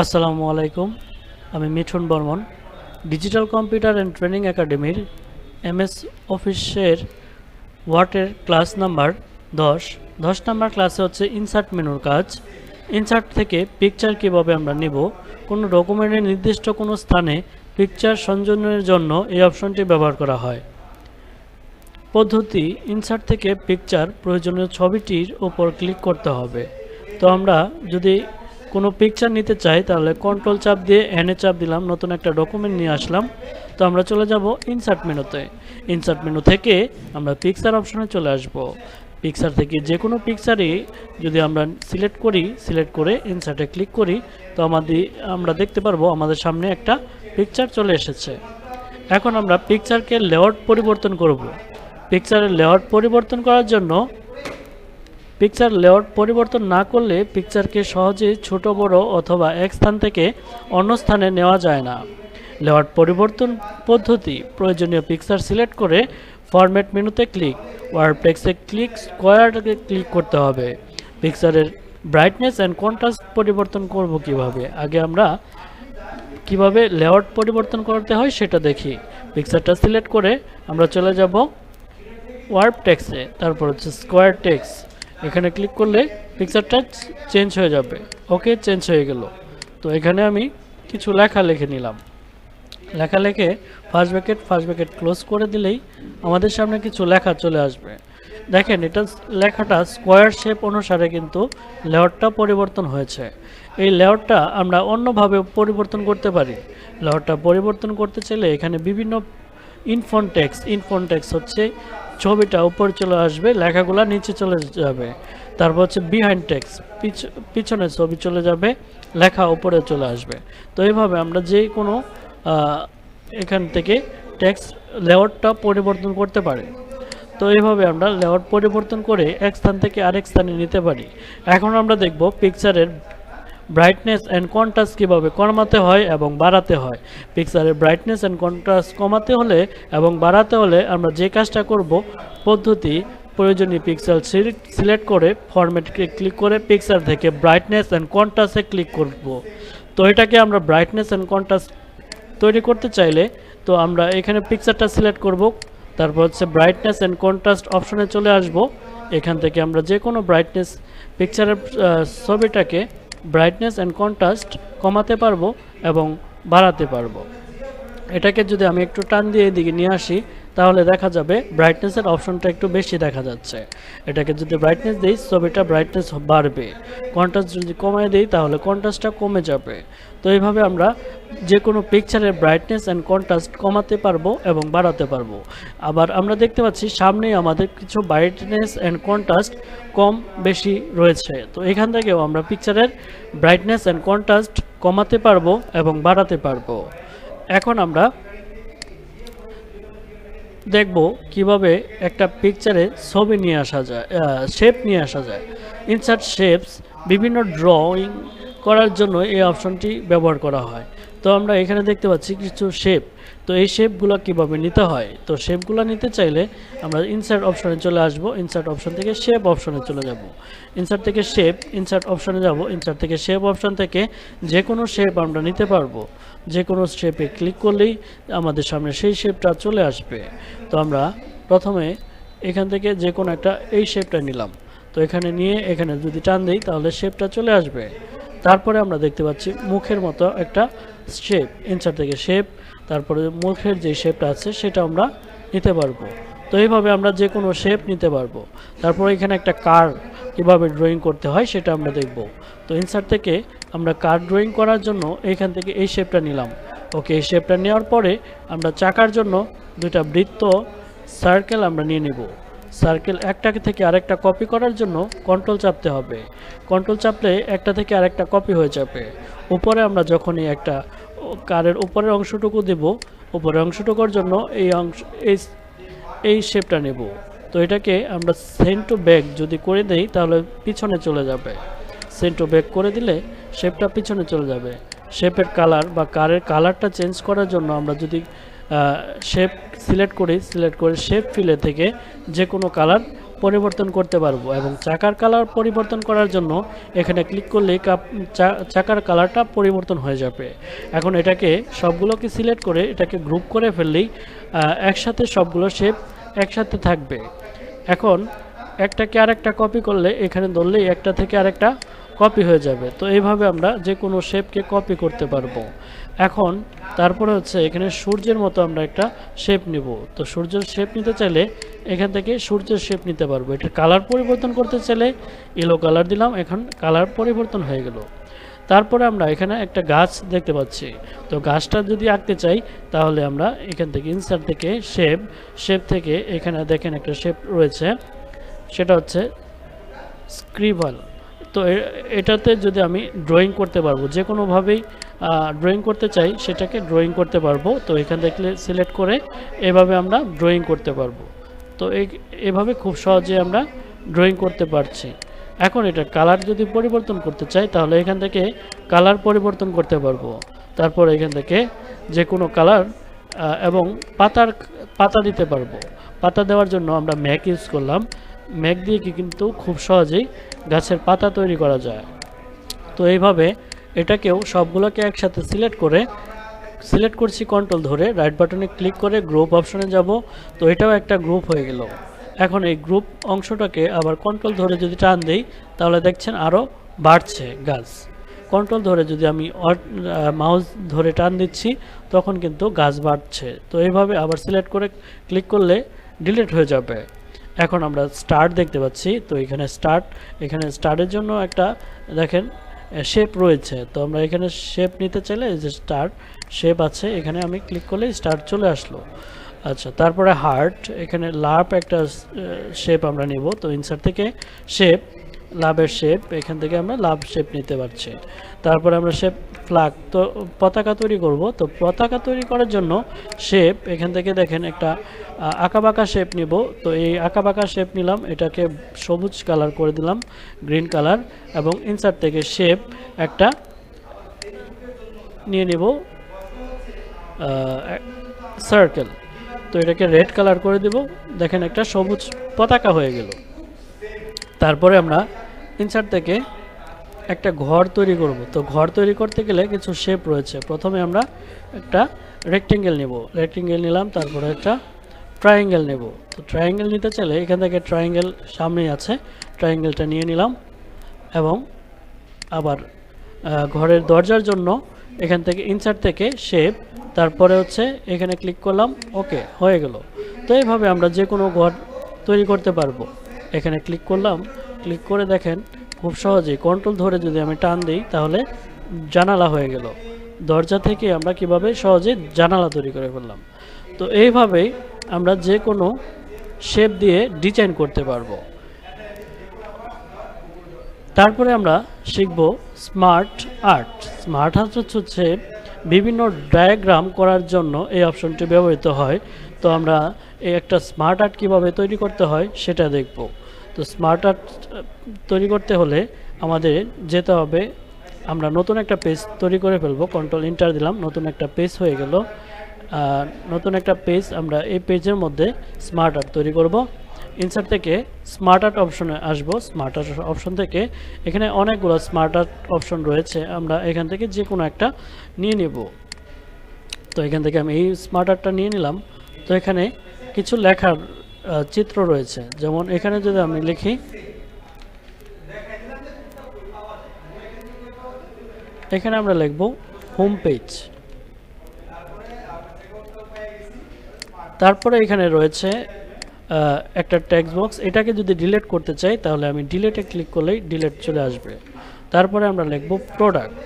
আসসালামু আলাইকুম, আমি Mithun Barman. Digital computer and training একাডেমির এমএস অফিসের ওয়ার্ডের ক্লাস নাম্বার দশ। দশ নাম্বার ক্লাসে হচ্ছে ইনসার্ট মেনুর কাজ। ইনসার্ট থেকে পিকচার কীভাবে আমরা নিব? কোনো ডকুমেন্টের নির্দিষ্ট কোনো স্থানে পিকচার সংযোজনের জন্য এই অপশনটি ব্যবহার করা হয়। পদ্ধতি ইনসার্ট থেকে পিকচার প্রয়োজনীয় ছবিটির উপর ক্লিক করতে হবে। তো আমরা যদি কোনো পিকচার নিতে চাই, তাহলে কন্ট্রোল চাপ দিয়ে এনে চাপ দিলাম, নতুন একটা ডকুমেন্ট নিয়ে আসলাম। তো আমরা চলে যাব ইনসার্ট মেনুতে ইনসার্ট মেনু থেকে আমরা পিকচার অপশনে চলে আসব। পিকচার থেকে যে কোনো পিকচারই যদি আমরা সিলেক্ট করি সিলেক্ট করে ইনসার্টে ক্লিক করি, তো আমাদের, আমরা দেখতে পারব আমাদের সামনে একটা পিকচার চলে এসেছে। এখন আমরা পিকচারকে লেআউট পরিবর্তন করব। পিকচারের লেআউট পরিবর্তন করার জন্য পিকচার লেআউট পরিবর্তন না করলে পিকচারকে সহজে ছোট, বড় অথবা এক স্থান থেকে অন্য স্থানে নেওয়া যায় না। লেআউট পরিবর্তন পদ্ধতি, প্রয়োজনীয় পিকচার সিলেক্ট করে ফরম্যাট মেনুতে ক্লিক ওয়ার্ডপ্লেক্সে ক্লিক স্কোয়ারকে ক্লিক করতে হবে। পিকচারের ব্রাইটনেস অ্যান্ড কন্ট্রাস্ট পরিবর্তন করব কীভাবে? আগে আমরা কীভাবে লেআউট পরিবর্তন করতে হয় সেটা দেখি। পিকচারটা সিলেক্ট করে আমরা চলে যাব ওয়ার্প টেক্সে তারপর হচ্ছে স্কোয়ার টেক্স এখানে ক্লিক করলে পিকচারটা চেঞ্জ হয়ে যাবে। ওকে চেঞ্জ হয়ে গেল। তো এখানে আমি কিছু লেখা লিখে নিলাম। লেখা লিখে first bracket first bracket close করে দিলেই আমাদের সামনে কিছু লেখা চলে আসবে। দেখেন, এটা লেখাটা স্কোয়ার শেপ অনুসারে কিন্তু লেআউটটা পরিবর্তন হয়েছে। এই লেআউটটা আমরা অন্যভাবে পরিবর্তন করতে পারি। লেআউটটা পরিবর্তন করতে চাইলে এখানে বিভিন্ন ইনফোন টেক্স ইনফোন টেক্স হচ্ছে ছবিটা উপরে চলে আসবে, লেখাগুলো নিচে চলে যাবে। তারপর হচ্ছে বিহাইন্ড টেক্স পিছনে ছবি চলে যাবে, লেখা উপরে চলে আসবে। তো এইভাবে আমরা যে কোনো এখান থেকে টেক্স লেআউটটা পরিবর্তন করতে পারি। তো এইভাবে আমরা লেআউট পরিবর্তন করে এক স্থান থেকে আরেক স্থানে নিতে পারি। এখন আমরা দেখব পিকচারের ব্রাইটনেস অ্যান্ড কন্ট্রাস্ট কীভাবে কমাতে হয় এবং বাড়াতে হয়? পিকচারের ব্রাইটনেস অ্যান্ড কন্ট্রাস্ট কমাতে হলে এবং বাড়াতে হলে আমরা যে কাজটা করব, পদ্ধতি, প্রয়োজনীয় পিক্সেল সিলেক্ট করে ফরম্যাটকে ক্লিক করে পিকচার থেকে ব্রাইটনেস অ্যান্ড কন্ট্রাস্টে ক্লিক করব। তো এটাকে আমরা ব্রাইটনেস অ্যান্ড কন্ট্রাস্ট তৈরি করতে চাইলে, তো আমরা এখানে পিকচারটা সিলেক্ট করব, তারপর হচ্ছে ব্রাইটনেস অ্যান্ড কন্ট্রাস্ট অপশনে চলে আসব। এখান থেকে আমরা যে কোনো ব্রাইটনেস পিকচারের ছবিটাকে ব্রাইটনেস অ্যান্ড কন্ট্রাস্ট কমাতে পারব এবং বাড়াতে পারব। এটাকে যদি আমি একটু টান দিয়ে এদিকে নিয়ে আসি তাহলে দেখা যাবে ব্রাইটনেসের অপশনটা একটু বেশি দেখা যাচ্ছে। এটাকে যদি ব্রাইটনেস দিই, ছবিটা ব্রাইটনেস বাড়বে। কন্ট্রাস্ট যদি কমায় দিই, তাহলে কন্ট্রাস্টটা কমে যাবে। তো এইভাবে আমরা যে কোনো পিকচারের ব্রাইটনেস অ্যান্ড কন্ট্রাস্ট কমাতে পারব এবং বাড়াতে পারব। আবার আমরা দেখতে পাচ্ছি, সামনেই আমাদের কিছু ব্রাইটনেস অ্যান্ড কন্ট্রাস্ট কম বেশি রয়েছে। তো এখান থেকেও আমরা পিকচারের ব্রাইটনেস অ্যান্ড কন্ট্রাস্ট কমাতে পারব এবং বাড়াতে পারব। এখন আমরা দেখব কীভাবে একটা পিকচারে ছবি নিয়ে আসা যায় শেপ নিয়ে আসা যায়। ইনসার্ট শেপস বিভিন্ন ড্রয়িং করার জন্য এই অপশনটি ব্যবহার করা হয়। তো আমরা এখানে দেখতে পাচ্ছি কিছু শেপ তো এই শেপগুলো কীভাবে নিতে হয়? তো শেপগুলো নিতে চাইলে আমরা ইনসার্ট অপশনে চলে আসব। ইনসার্ট অপশন থেকে শেপ অপশনে চলে যাব। ইনসার্ট থেকে শেপ ইনসার্ট অপশনে যাব। ইনসার্ট থেকে শেপ অপশন থেকে যে কোনো শেপ আমরা নিতে পারব। যে কোনো শেপে ক্লিক করলেই আমাদের সামনে সেই শেপটা চলে আসবে। তো আমরা প্রথমে এখান থেকে যে কোনো একটা এই শেপটা নিলাম। তো এখানে নিয়ে এখানে যদি টান দিই তাহলে শেপটা চলে আসবে। তারপরে আমরা দেখতে পাচ্ছি মুখের মতো একটা শেপ ইনসার্ট থেকে শেপ তারপরে মুখের যে শেপটা আছে সেটা আমরা নিতে পারব। তো এইভাবে আমরা যে কোনো শেপ নিতে পারব। তারপর এখানে একটা কার কীভাবে ড্রয়িং করতে হয় সেটা আমরা দেখব। তো ইনসার্ট থেকে আমরা কার ড্রয়িং করার জন্য এইখান থেকে এই শেপটা নিলাম। ওকে এই শেপটা নেওয়ার পরে আমরা চাকার জন্য দুটা বৃত্ত সার্কেল আমরা নিয়ে নেব। সার্কেল একটা থেকে আরেকটা কপি করার জন্য কন্ট্রোল চাপতে হবে। কন্ট্রোল চাপলে একটা থেকে আরেকটা কপি হয়ে যাবে। উপরে আমরা যখনই একটা কারের উপরের অংশটুকু দেব, উপরের অংশটুকুর জন্য এই অংশ, এই এই শেপটা নেব। তো এটাকে আমরা সেন্ট টু ব্যাক যদি করে দেই, তাহলে পিছনে চলে যাবে। সেন্ট টু ব্যাক করে দিলে শেপটা পিছনে চলে যাবে। শেপের কালার বা কারের কালারটা চেঞ্জ করার জন্য আমরা যদি শেপ সিলেক্ট করি সিলেক্ট করে শেপ ফিলে থেকে যে কোনো কালার পরিবর্তন করতে পারব এবং চাকার কালার পরিবর্তন করার জন্য এখানে ক্লিক চা- চাকার কালারটা পরিবর্তন হয়ে যাবে। এখন এটাকে সবগুলোকে সিলেক্ট করে এটাকে গ্রুপ করে ফেললেই একসাথে সবগুলো শেপ একসাথে থাকবে। এখন একটাকে আরেকটা কপি করলে এখানে ধরলেই একটা থেকে আরেকটা কপি হয়ে যাবে। তো এইভাবে আমরা যে কোনো শেপকে কপি করতে পারব। এখন তারপরে হচ্ছে এখানে সূর্যের মতো আমরা একটা শেপ নিব। তো সূর্যের শেপ নিতে চাইলে এখান থেকে সূর্যের শেপ নিতে পারব। এটার কালার পরিবর্তন করতে চাইলে ইয়েলো কালার দিলাম, এখন কালার পরিবর্তন হয়ে গেল। তারপরে আমরা এখানে একটা গাছ দেখতে পাচ্ছি। তো গাছটা যদি আঁকতে চাই, তাহলে আমরা এখান থেকে ইনসার্ট থেকে শেপ শেপ থেকে এখানে দেখেন একটা শেপ রয়েছে। সেটা হচ্ছে স্ক্রিবাল তো এটাতে যদি আমি ড্রয়িং করতে পারব, যে কোনোভাবেই ড্রয়িং করতে চাই, সেটাকে ড্রয়িং করতে পারব। তো এখান থেকে সিলেক্ট করে এভাবে আমরা ড্রয়িং করতে পারব। তো এভাবে খুব সহজে আমরা ড্রয়িং করতে পারছি। এখন এটা কালার যদি পরিবর্তন করতে চাই, তাহলে এখান থেকে কালার পরিবর্তন করতে পারব। তারপর এখান থেকে যে কোনো কালার এবং পাতার, পাতা দিতে পারব। পাতা দেওয়ার জন্য আমরা ম্যাক ইউজ করলাম। ম্যাক দিয়ে কি কিন্তু খুব সহজেই গাছের পাতা তৈরি করা যায়। তো এইভাবে এটাকেও সবগুলোকে একসাথে সিলেক্ট করে, সিলেক্ট করছি কন্ট্রোল ধরে রাইট বাটনে ক্লিক করে গ্রুপ অপশনে যাব। তো এটাও একটা গ্রুপ হয়ে গেল। এখন এই গ্রুপ অংশটাকে আবার কন্ট্রোল ধরে যদি টান দেই, তাহলে দেখছেন আরও বাড়ছে গাছ। কন্ট্রোল ধরে যদি আমি মাউস ধরে টান দিচ্ছি, তখন কিন্তু গাছ বাড়ছে। তো এইভাবে আবার সিলেক্ট করে ক্লিক করলে ডিলিট হয়ে যাবে। এখন আমরা স্টার্ট দেখতে পাচ্ছি। তো এখানে স্টার্ট এখানে স্টার্টের জন্য একটা, দেখেন শেপ রয়েছে। তো আমরা এখানে শেপ নিতে চাইলে যে স্টার্ট শেপ আছে। এখানে আমি ক্লিক করলে স্টার্ট চলে আসলো। আচ্ছা তারপরে হার্ট এখানে লাভ একটা শেপ আমরা নিব। তো ইনসার থেকে শেপ লাভের শেপ এখান থেকে আমরা লাভ শেপ নিতে পারছি। তারপরে আমরা শেপ ফ্ল্যাগ। তো পতাকা তৈরি করব। তো পতাকা তৈরি করার জন্য শেপ এখান থেকে দেখেন একটা আঁকাবাঁকা শেপ নিব। তো এই আঁকাবাঁকা শেপ নিলাম। এটাকে সবুজ কালার করে দিলাম গ্রিন কালার এবং ইনসার্ট থেকে শেপ একটা নিয়ে নিব সার্কেল তো এটাকে রেড কালার করে দেব। দেখেন একটা সবুজ পতাকা হয়ে গেল। তারপরে আমরা ইনসার্ট থেকে একটা ঘর তৈরি করব। তো ঘর তৈরি করতে গেলে কিছু শেপ রয়েছে। প্রথমে আমরা একটা রেক্টেঙ্গেল নেব। রেক্টেঙ্গেল নিলাম, তারপরে একটা ট্রায়াঙ্গেল নেব। তো ট্রায়াঙ্গেল নিতে চাইলে এখান থেকে ট্রায়াঙ্গেল সামনেই আছে। ট্রায়াঙ্গেলটা নিয়ে নিলাম এবং আবার ঘরের দরজার জন্য এখান থেকে ইনসার্ট থেকে শেপ তারপরে হচ্ছে এখানে ক্লিক করলাম ওকে হয়ে গেল। তো এইভাবে আমরা যে কোনো ঘর তৈরি করতে পারব। এখানে ক্লিক করলাম ক্লিক করে দেখেন খুব সহজেই কন্ট্রোল ধরে যদি আমি টান দিই, তাহলে জানালা হয়ে গেল। দরজা থেকে আমরা কীভাবে সহজে জানালা তৈরি করে ফেললাম? তো এইভাবেই আমরা যে কোনো শেপ দিয়ে ডিজাইন করতে পারব। তারপরে আমরা শিখব স্মার্ট আর্ট স্মার্ট আর্ট হচ্ছে বিভিন্ন ডায়াগ্রাম করার জন্য এই অপশনটি ব্যবহৃত হয়। তো আমরা এই একটা স্মার্ট আর্ট কীভাবে তৈরি করতে হয়, সেটা দেখব। তো স্মার্ট আর্ট তৈরি করতে হলে আমাদের যেতে হবে। আমরা নতুন একটা পেজ তৈরি করে ফেলব কন্ট্রোল ইন্টার দিলাম, নতুন একটা পেজ হয়ে গেল। নতুন একটা পেজ আমরা এই পেজের মধ্যে স্মার্ট আর্ট তৈরি করব। ইনসার্ট থেকে স্মার্ট আর্ট অপশনে আসব। স্মার্ট আর্ট অপশন থেকে এখানে অনেকগুলো স্মার্ট আর্ট অপশন রয়েছে। আমরা এখান থেকে যে কোনো একটা নিয়ে নেব। তো এখান থেকে আমি এই স্মার্ট আর্টটা নিয়ে নিলাম। তো এখানে কিছু লেখার চিত্র রয়েছে। যেমন এখানে যদি আমি লিখি, এখানে আমরা লিখব হোম পেজ তারপরে এখানে রয়েছে একটা টেক্সট বক্স এটাকে যদি ডিলেট করতে চাই, তাহলে আমি ডিলেটে ক্লিক করলেই ডিলেট চলে আসবে। তারপরে আমরা লিখব প্রোডাক্ট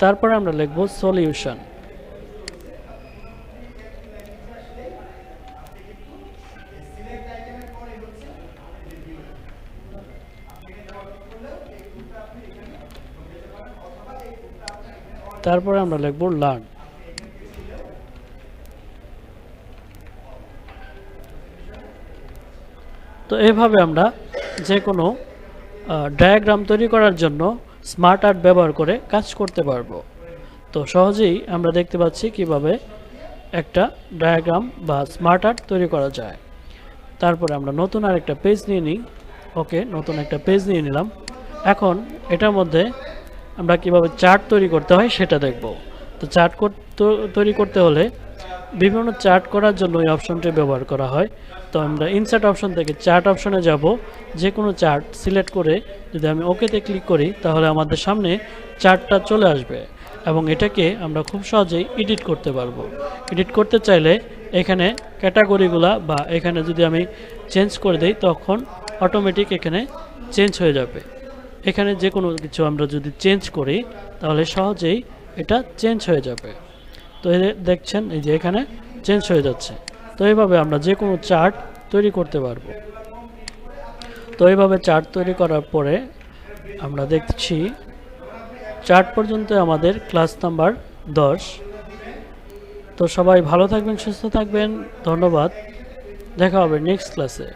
তারপরে আমরা লিখব সলিউশন। তারপরে আমরা লিখব লার্ন তো এভাবে আমরা যে কোনো ডায়াগ্রাম তৈরি করার জন্য স্মার্ট আর্ট ব্যবহার করে কাজ করতে পারব। তো সহজেই আমরা দেখতে পাচ্ছি কীভাবে একটা ডায়াগ্রাম বা স্মার্ট আর্ট তৈরি করা যায়। তারপরে আমরা নতুন আর একটা পেজ নিয়ে নিই। ওকে, নতুন একটা পেজ নিয়ে নিলাম। এখন এটার মধ্যে আমরা কীভাবে চার্ট তৈরি করতে হয় সেটা দেখব। তো চার্ট তৈরি করতে হলে বিভিন্ন চার্ট করার জন্য এই অপশনটি ব্যবহার করা হয়। তো আমরা ইনসার্ট অপশন থেকে চার্ট অপশনে যাব। যে কোনো চার্ট সিলেক্ট করে যদি আমি ওকেতে ক্লিক করি, তাহলে আমাদের সামনে চার্টটা চলে আসবে এবং এটাকে আমরা খুব সহজেই এডিট করতে পারব। এডিট করতে চাইলে এখানে ক্যাটাগরিগুলা বা এখানে যদি আমি চেঞ্জ করে দিই, তখন অটোমেটিক এখানে চেঞ্জ হয়ে যাবে। এখানে যে কোনো কিছু আমরা যদি চেঞ্জ করি, তাহলে সহজেই এটা চেঞ্জ হয়ে যাবে। তো দেখছেন, এই যে এখানে চেঞ্জ হয়ে যাচ্ছে। তো এইভাবে আমরা যে কোনো চার্ট তৈরি করতে পারব। তো এইভাবে চার্ট তৈরি করার পরে আমরা দেখছি চার্ট পর্যন্ত আমাদের ক্লাস নাম্বার দশ। তো সবাই ভালো থাকবেন, সুস্থ থাকবেন। ধন্যবাদ। দেখা হবে নেক্সট ক্লাসে